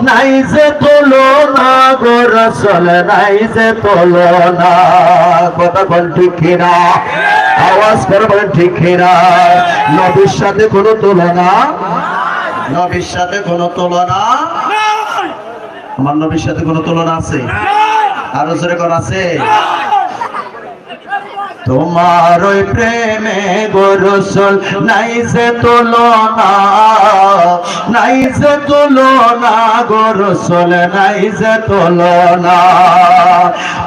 নাই যে তোলো না গো রসল, নাই যে তোলো না কথা বল ঠিক কিনা? আওয়াজ করে বলেন ঠিক কিনা? নবীর সাথে কোনো তুলনা? নবীর সাথে কোনো তুলনা? আমার নবীর সাথে কোনো তুলনা আছে? আরও জোরে কোন আছে? তোমার ওই প্রেমে গোরসল, নাই যে তুলনা, নাই যে তুলনা গোরসল, নাই যে তুলনা।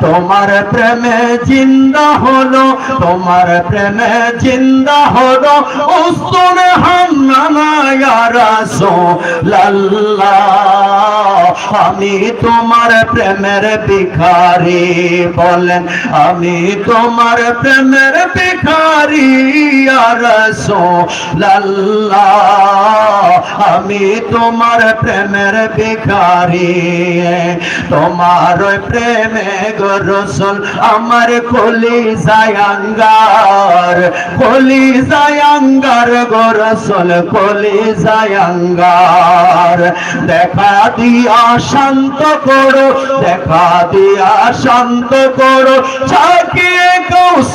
তোমার প্রেমে জিন্দা হলো, তোমার প্রেমে জিন্দা হলো, উস্তুন হান্নানা ইয়া রাসূলুল্লাহ আমি তোমার প্রেমের ভিখারি বলেন, আমি তোমার প্রেমের ভিখারি ইয়া রাসূলুল্লাহ আমি তোমার প্রেমের ভিখারি। তোমার প্রেমে গো রসুল আমার কলি জায়াঙ্গার কলি জায়াঙ্গার গো রসুল কলি জায়াঙ্গার দেখা দিয়া শান্ত করো, দেখা দিয়া শান্ত করো ছাকিয়ে কৌসার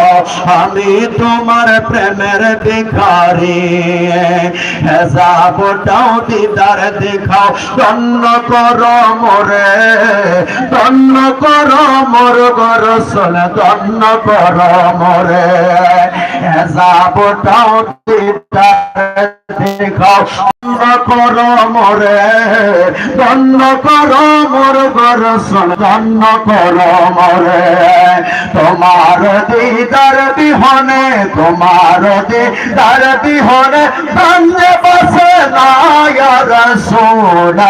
আমি তোমার প্রেমের ভিখারি। হেজাবটাও দিদার দেখাও ধন্য করো মোরে ধন্য করো মোর গরসল ধন্য করো মোরে। হেজাবটাও দিদার দেখাও ধন্য করো মোরে ধন্য করো মোর গরসল ধন্য করো মোরে। তোমার দিদার বিহনে তোমার দিদার বিহনে বন্দে বসে না রাসূলুল্লাহ।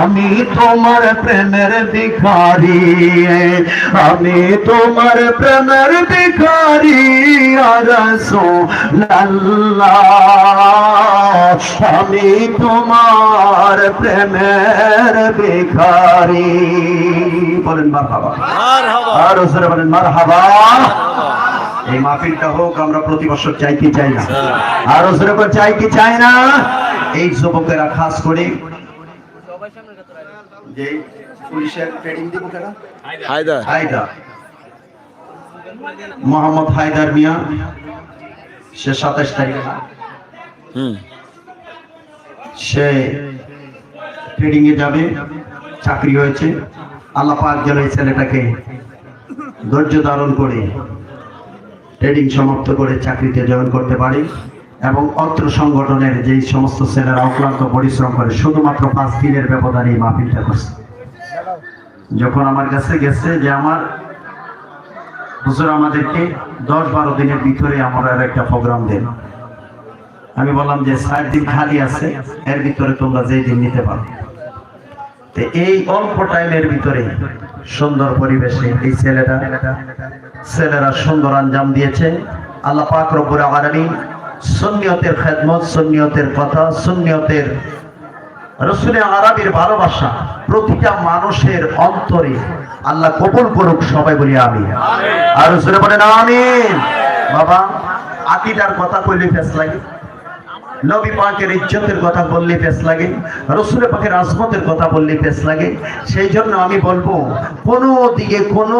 আমি তোমার প্রেমের ভিখারি আমি তোমার প্রেমের ভিখারি রাসূলুল্লাহ। আমি তোমার প্রেমের ভিখারি। বলেন মারহাবা। আর ওসরে বলেন মারহাবা এই মাহফিলটা হোক আমরা প্রতি বছর চাই কি চাই না? আর করে চাই কি চাই না? এই যুবকেরা খাস করে যে পুলিশের ট্রেনিং দিব কেনা? হায়দার। হায়দার। মোহাম্মদ হায়দার মিয়া সে সাতাশ তারিখ সে ট্রেডিং এ যাবে চাকরি হয়েছে। আল্লাহ পাক যেন এই ছেলেটাকে ধৈর্য ধারণ করে ট্রেডিং সমাপ্ত করে চাকরিতে জয়েন করতে পারে এবং অত্র সংগঠনের যেই সমস্ত ছেলেরা অক্লান্ত পরিশ্রম করে, শুধুমাত্র পাঁচ দিনের ব্যবধানে এই মাহফিলটা করছে। যখন আমার কাছে গেছে যে আমার হুজুর আমাদেরকে দশ বারো দিনের ভিতরে আমরা একটা প্রোগ্রাম দেন। আমি বললাম যে ষাট দিন খালি আছে, এর ভিতরে তোমরা যেই দিন নিতে পারো। এই অল্প টাইমের ভিতরে সুন্দর পরিবেশে এই ছেলেটা ছেলেরা সুন্দর আঞ্জাম দিয়েছে। আল্লাহ পাক রব্বুল আলামিন সুন্নিয়তের খেদমত সুন্নিয়তের কথা সুন্নিয়তের রসুলের আরবির ভালোবাসা প্রতিটা মানুষের অন্তরে আল্লাহ কবুল করুক সবাই বলি আমি আর রসুলে বলেন আমিন। বাবা আকিদার কথা কইলে ফেস লাগে নবী পাকের ইজ্জতের কথা বললে পেশ লাগে, রসুল পাকের আজমতের কথা বললে পেশ লাগে। সেই জন্য আমি বলব, কোনো দিকে, কোনো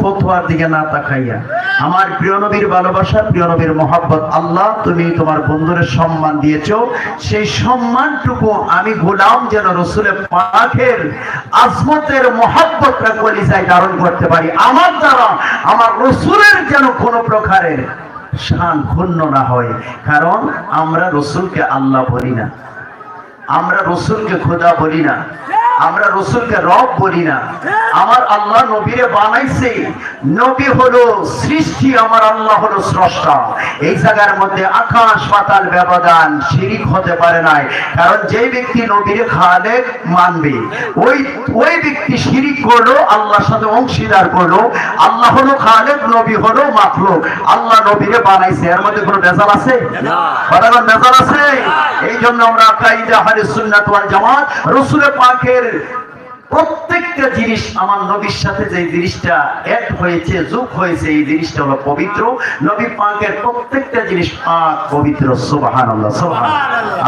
ফতোয়ার দিকে না তাকাইয়া। আমার প্রিয় নবীর ভালোবাসা, প্রিয় নবীর মহাব্বত, আল্লাহ তুমি তোমার বন্ধুরের সম্মান দিয়েছ। সেই সম্মানটুকু আমি গোলাম যেন রসুলের পাকের আজমতের মহাব্বতটা কলিজায় ধারণ করতে পারি। আমার দ্বারা, আমার রসুলের যেন কোনো প্রকারের শান ক্ষুণ্ণ না হয়। কারণ আমরা রসুলকে আল্লাহ বলি না। আমরা রসুলকে খোদা বলি না। আমরা রসুলকে রব বলি না। আমার আল্লাহ নবীরে বানাইছে। নবী হলো সৃষ্টি আমার আল্লাহ হলো স্রষ্টা। এই জায়গার মধ্যে আকাশ পাতাল ব্যবধান শিরিক হতে পারে নাই। কারণ যে ব্যক্তি নবীরে খালেক মানবে ওই ওই ব্যক্তি শিরিক করল আল্লাহর সাথে অংশীদার করল। আল্লাহ হলো খালেক নবী হলো মাখলুক। আল্লাহ নবীরে বানাইছে। এর মধ্যে কোনো বেজাল আছে? না। বেজাল আছে? এই জন্য আমরা কাইদা হারিস সুন্নাত ওয়াল জামাত রসুলের পাকের প্রত্যেকটা জিনিস আমার নবীর সাথে যে জিনিসটা এক হয়েছে যোগ হয়েছে এই জিনিসটা হলো পবিত্র। নবী পাকের প্রত্যেকটা জিনিস পাক পবিত্র সুবহানাল্লাহ সুবহান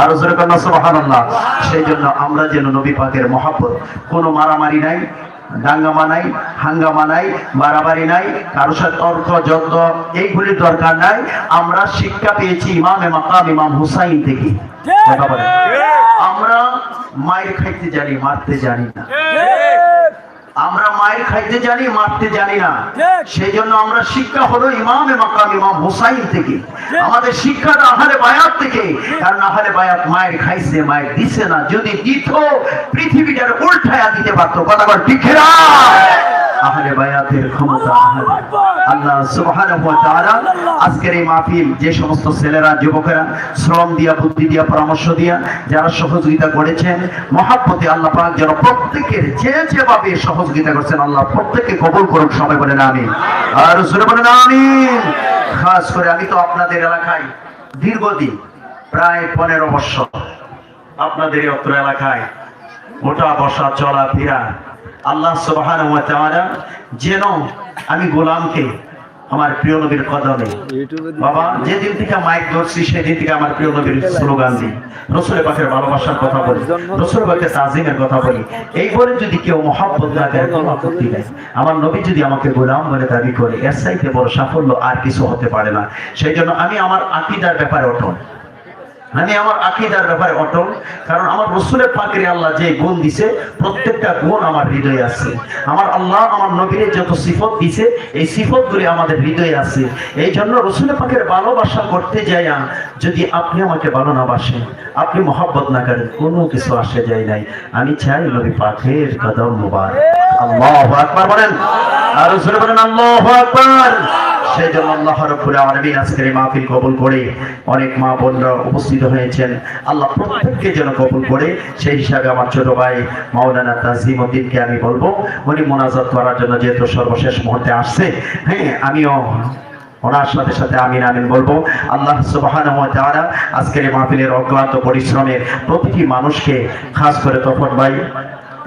আর জোরে কন্যা সুবহানাল্লাহ। সেই জন্য আমরা যেন নবী পাকের মহাব্বত কোনো মারামারি নাই দাঙ্গামা নাই হাঙ্গামা নাই বাড়াবাড়ি নাই কারোর সাথে তর্ক যজ্ঞ এইগুলির দরকার নাই। আমরা শিক্ষা পেয়েছি ইমামে মাকাম ইমাম হুসাইন থেকে। কথা বলেন। আমরা মায়ের খাইতে জানি মারতে জানি না। আমরা মায়ের খাইতে জানি মারতে জানি না। সেই জন্য আমরা শিক্ষা হলো ইমাম মাকাম ইমাম হুসাইন থেকে। আমাদের শিক্ষাটা আহারে বায়াত থেকে। কারণ আহারে বায়াত মায়ের খাইছে মায়ের দিছে না। যদি দিত পৃথিবীটার উল্টায়া দিতে পারতো। কথা বল ঠিক আহলে বায়াতের ক্ষমতা আহারে আল্লাহ সুবহানাহু ওয়া তাআলা আজকের এই মাহফিল, যে সমস্ত ছেলেরা, যুবকেরা শ্রম দিয়া, বুদ্ধি দিয়া, পরামর্শ দিয়া, যারা সহযোগিতা করেছেন, মহাব্বতে আল্লাহ পাক যেন প্রত্যেকের যে যেভাবে সহযোগিতা করছেন, আল্লাহ প্রত্যেককে কবুল করুক, সবাই বলেন আমিন। আর সুরে বলেন আমিন। খাস করে, আমি তো আপনাদের এলাকায় দীর্ঘদিন, প্রায় পনেরো বছর আপনাদের অত্র এলাকায় ওঠা বসা চলা ফেরা আল্লাহ সুবহানাহু যেন আমি গোলামকে আমার প্রিয় নবীর কদমে বাবা যেদিন থেকে মাইক ধরছি সেদিন থেকে আমার প্রিয় নবীর স্লোগান দিই। রসুলের পাখের ভালোবাসার কথা বলি রসুলের পাখের তাজিমের কথা বলি। এই বলে যদি কেউ মহাব্বত না করে কোনো আপত্তি নেই। আমার নবী যদি আমাকে গোলাম বলে দাবি করে এর চাইতে বড় সাফল্য আর কিছু হতে পারে না। সেই জন্য আমি আমার আকিদার ব্যাপারে অটল। আমি আমার আকিদার ব্যাপারে অটল, কারণ আমার রসুলের পাকের আল্লাহ যে গুণ দিছে, প্রত্যেকটা গুণ আমার হৃদয়ে আছে। আমার আল্লাহ আমার নবীর যত সিফত দিছে, এই সিফত গুলি আমাদের হৃদয়ে আছে। এই জন্য রসুলের পাকের ভালোবাসা করতে যাইয়া যদি আপনি আমাকে ভালো না বাসেন, আপনি মহব্বত না করেন, কোনো কিছু আসে যায় নাই। আমি চাই নবী পাকের কদম মুবারক। আল্লাহ আকবার বলেন। আর রসুল বলেন, আল্লাহ আকবার। সেই জন্য আল্লাহ রব্বুল আলামিন আজকের মাহফিল কবুল করে অনেক মা বোনরা উপস্থিত হয়েছেন। আল্লাহ প্রত্যেককে যেন কবুল করে, সেই হিসাবে আমার ছোট ভাই মাওলানা তাজিম উদ্দিনকে আমি বলব, উনি মোনাজাত করার জন্য যেহেতু সর্বশেষ মুহূর্তে আসছে হ্যাঁ আমিও ওনার সাথে সাথে আমিন আমিন বলব। আল্লাহ সুবহানাহু ওয়া তাআলা আজকের এই মাহফিলের অক্লান্ত পরিশ্রমের প্রতিটি মানুষকে, খাস করে তফর ভাই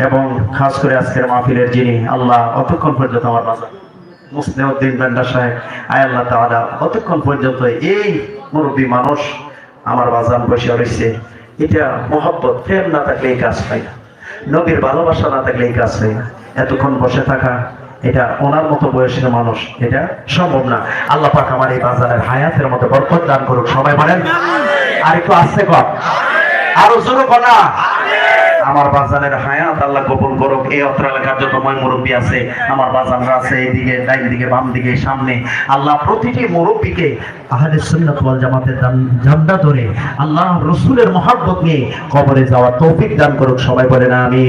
এবং খাস করে আজকের মাহফিলের যিনি আল্লাহ অতক্ষণ পর্যন্ত আমার বাজার বসে নবীর ভালোবাসা না থাকলে এই কাজ হয় না। এতক্ষণ বসে থাকা, এটা ওনার মতো বয়সের মানুষ, এটা সম্ভব না। আল্লাহ পাক আমার এই বাজারের হায়াতের মতো বরকত দান করুক, সবাই বলেন আর একটু আসতে কর আরও জোরে কনা আমার বাজানের হায়াত আল্লাহ কবুল করুক। এই অত্র এলাকার যত ময় মুরব্বী আছে, আমার বাজানরা আছে এইদিকে ডাইন দিকে, বাম দিকে, সামনে। আল্লাহ প্রতিটি মুরব্বীকে আহলে সুন্নাত ওয়াল জামাতের ঝান্ডা ধরে আল্লাহ রসুলের মহাব্বত নিয়ে কবরে যাওয়ার তৌফিক দান করুক। সবাই বলে না আমি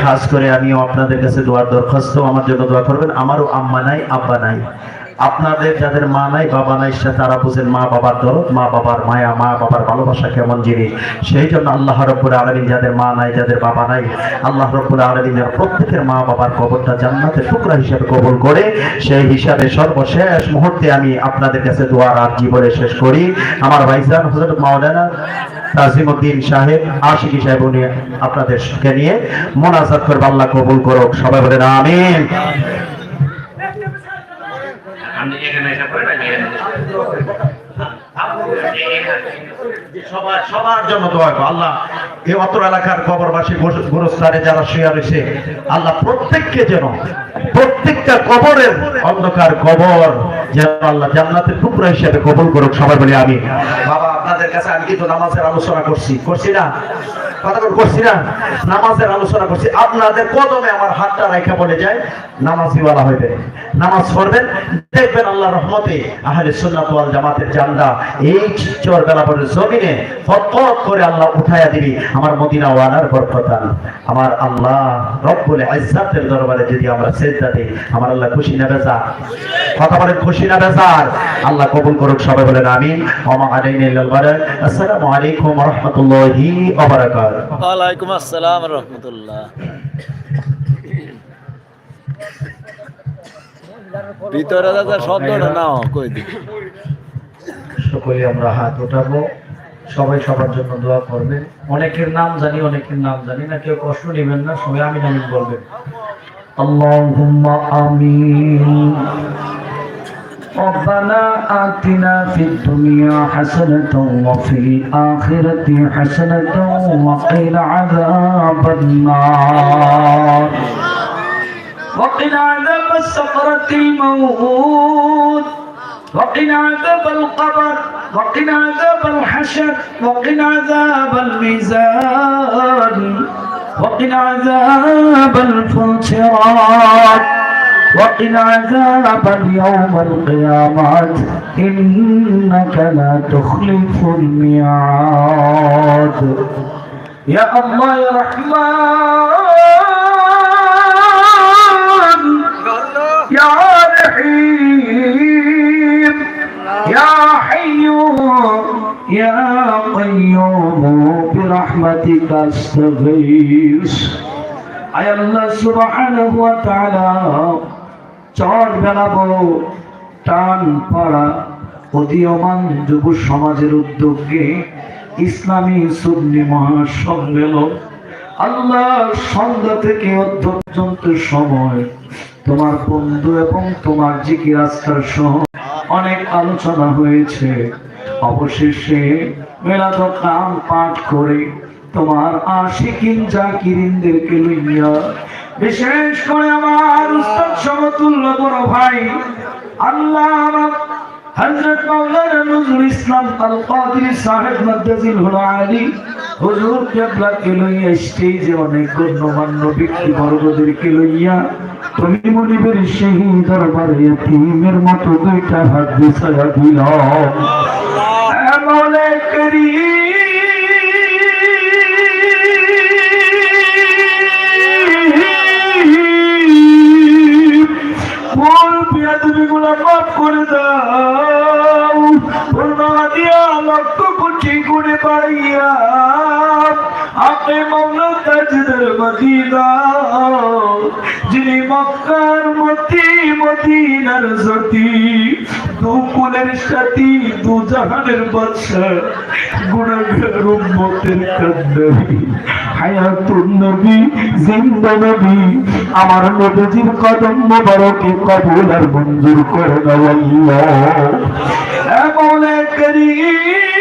খাস করে আমিও আপনাদের কাছে দোয়ার দরখাস্ত। আমার জন্য দোয়া করবেন। আমারও আম্মা নাই, আব্বা নাই। আপনাদের যাদের মা নাই, বাবা নাই, সে তারা বুঝেন মা বাবার দরদ, মা বাবার মায়া, মা বাবার ভালোবাসা কেমন জিনিস? সেই জন্য আল্লাহ রব্বুল আলমিন যাদের মা নাই, যাদের বাবা নাই, আল্লাহ রব্বুল আলমিন যেন প্রত্যেকের মা বাবার কবরটা জান্নাতের টুকরা হিসেবে কবুল করে, সেই হিসাবে সর্বশেষ মুহূর্তে আমি আপনাদের কাছে দোয়ার আর জীবনে শেষ করি। আমার ভাইজান হজরত মাওলানা তাজিমউদ্দিন সাহেব, আশিকি সাহেব, উনি আপনাদেরকে নিয়ে মোনাজাত করবে, আল্লাহ কবুল করুক। সবাই বলেন, আমিন। আমি এখানে আল্লাহ প্রত্যেককে যেন, প্রত্যেকটা কবরের অন্ধকার কবর যেন আল্লাহ জান্নাতের টুকরা হিসেবে কবুল করুক, সবাই বলি আমি বাবা, আপনাদের কাছে আমি কিন্তু নামাজের আলোচনা করছি করছি না? কথা করছি না, নামাজের আলোচনা করছি। আপনাদের কদমে আমার হাতটা রেখা বলে যায় নামাজি বলা হইবে। নামাজ পড়বেন, দেখবেন আল্লাহ রহমতে আহলে সুন্নাত ওয়াল জামাতের জান্ডা এই চর বেলা পরে জমিনে ফটফট করে আল্লাহ উঠাইয়া দিবি। আমার মদিনা ওয়ালার বরকতান। আমার আল্লাহ রব্বুল ইজ্জাতের দরবারে যদি আমরা সেজদা দিই, আমার আল্লাহ খুশি না বেজার কথা বলেন, খুশি না বেজার আল্লাহ কবুল করুক, সবাই বলেন আমিন। ওমা আলাইনা ইল্লাল বারাক আসসালামু আলাইকুম ওয়া রাহমাতুল্লাহি ওয়া বারাকাতুহু। ওয়ালাইকুম আসসালাম রহমতুল্লাহ। ভিতরে দাদা কই সকলে আমরা হাত উঠাবো সবাই সবার জন্য দোয়া করবেন। অনেকের নাম জানি, অনেকের নাম জানি না, কেউ কষ্ট নেবেন না, সবাই আমিন আমিন বলবেন। আল্লাহুম্মা আমিন। ربنا آتنا في الدنيا حسنة وفي الآخرة حسنة وقنا عذاب النار. وقنا عذاب السقرة الموت. وقنا عذاب القبر. وقنا عذاب الحشر. وقنا عذاب الميزان. وقنا عذاب الفجرات. وقل عذاب يوم القيامة إنك لا تخلف الميعاد. يا الله يا رحمن. يا رحيم يا حي يا قيوم. برحمتك أستغيث. يا الله سبحانه وتعالى চর বেলাবো টান পাড়া। উদীয়মান যুব সমাজের উদ্যোগে ইসলামী সুন্নি মহাসম্মেলন। আল্লাহ সন্ধ্যা থেকে অর্ধ পর্যন্ত সময়। তোমার বন্ধু এবং তোমার জিকির আজকার সহ অনেক আলোচনা হয়েছে। অবশেষে মেলাদ কাম পাঠ করে তোমার আশিকিন জাকিরিনদেরকে লইয়া বিশেষ করে আমার উস্তাদ সমতুল্য বড় ভাই আল্লাহ আমার হযরত মাওলানা নজরুল ইসলাম আল কাদরি সাহেব মাদ্দাজিল হুল আলী। হুজুর কেবলাকে লইয়া স্টেজে অনেক গণ্যমান্য ব্যক্তি বর্গদেরকে লইয়া তুমি মনিবের সেই দরবারে এতিমের মতো দুইটা হাত বিছায়া দিলাম আমলে করিম করে দাও পূর্ণমা দিয়া লক্ষ কোটি গুণে পাইয়া আপনি মামলা তাজদের মদিনা। যিনি মক্কার মতি, মদিনার সতী দু সাথে দু জাহানের বাদশা গুণাগার উম্মতের কান্দারি হায়াতুন নবী, জিন্দা নবী, আমার নবীজির কদম মোবারকে কবুল আর মঞ্জুর করে দাও আল্লাহ। এ করিম